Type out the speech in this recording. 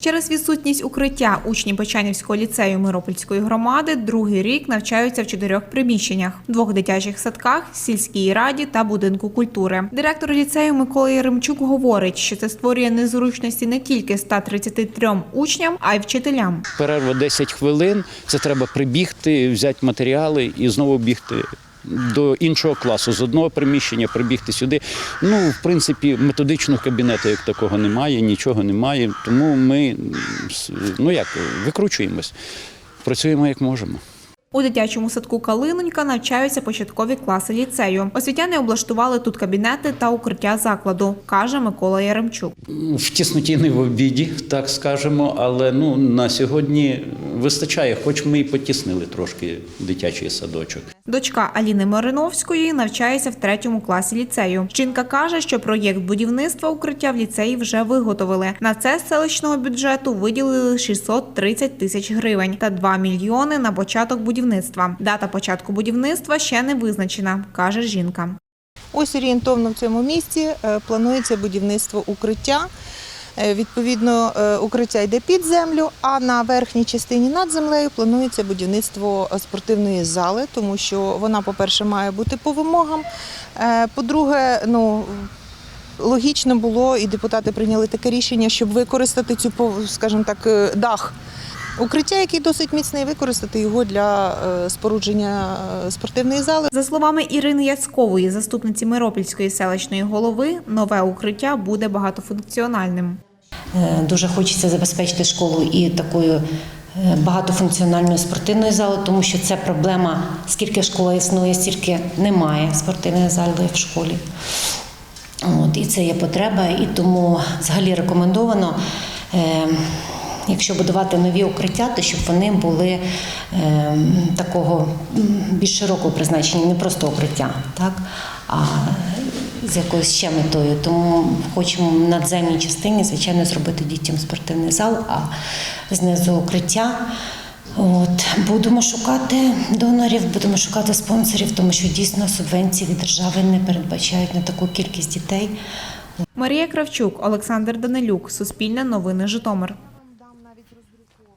Через відсутність укриття учні Бочанівського ліцею Миропольської громади другий рік навчаються в чотирьох приміщеннях: двох дитячих садках, сільській раді та будинку культури. Директор ліцею Микола Яремчук говорить, що це створює незручності не тільки 133 учням, а й вчителям. Перерва 10 хвилин. Це треба прибігти, взяти матеріали і знову бігти. До іншого класу з одного приміщення прибігти сюди. Ну, в принципі, методичного кабінету як такого немає, нічого немає. Тому ми ну як викручуємось, працюємо як можемо. У дитячому садку Калинонька навчаються початкові класи ліцею. Освітяни облаштували тут кабінети та укриття закладу, каже Микола Яремчук. В тісноті не в обіді, так скажемо, але ну на сьогодні вистачає, хоч ми і потіснили трошки дитячий садочок. Дочка Аліни Мариновської навчається в третьому класі ліцею. Жінка каже, що проєкт будівництва укриття в ліцеї вже виготовили. На це з селищного бюджету виділили 630 тисяч гривень та 2 мільйони на початок будівництва. Дата початку будівництва ще не визначена, каже жінка. Ось орієнтовно в цьому місці е, планується будівництво укриття. Е, Відповідно, е, укриття йде під землю, а на верхній частині над землею планується будівництво спортивної зали, тому що вона, по-перше, має бути по вимогам. По-друге, ну логічно було, і депутати прийняли таке рішення, щоб використати цю, скажімо так, дах. Укриття, який досить міцний, використати його для е, спорудження е, спортивної зали. За словами Ірини Яцькової, заступниці Миропільської селищної голови, нове укриття буде багатофункціональним. Е, Дуже хочеться забезпечити школу і такою багатофункціональною спортивною залою, тому що це проблема, скільки школа існує, стільки немає спортивної зали в школі. От, і це є потреба, і тому взагалі рекомендовано, якщо будувати нові укриття, то щоб вони були е, такого більш широкого призначення, не просто укриття, так, а з якоюсь ще метою. Тому хочемо в надземній частині, звичайно, зробити дітям спортивний зал, а знизу укриття. От будемо шукати донорів, будемо шукати спонсорів, тому що дійсно субвенції від держави не передбачають на таку кількість дітей. Марія Кравчук, Олександр Данилюк, Суспільне новини Житомир.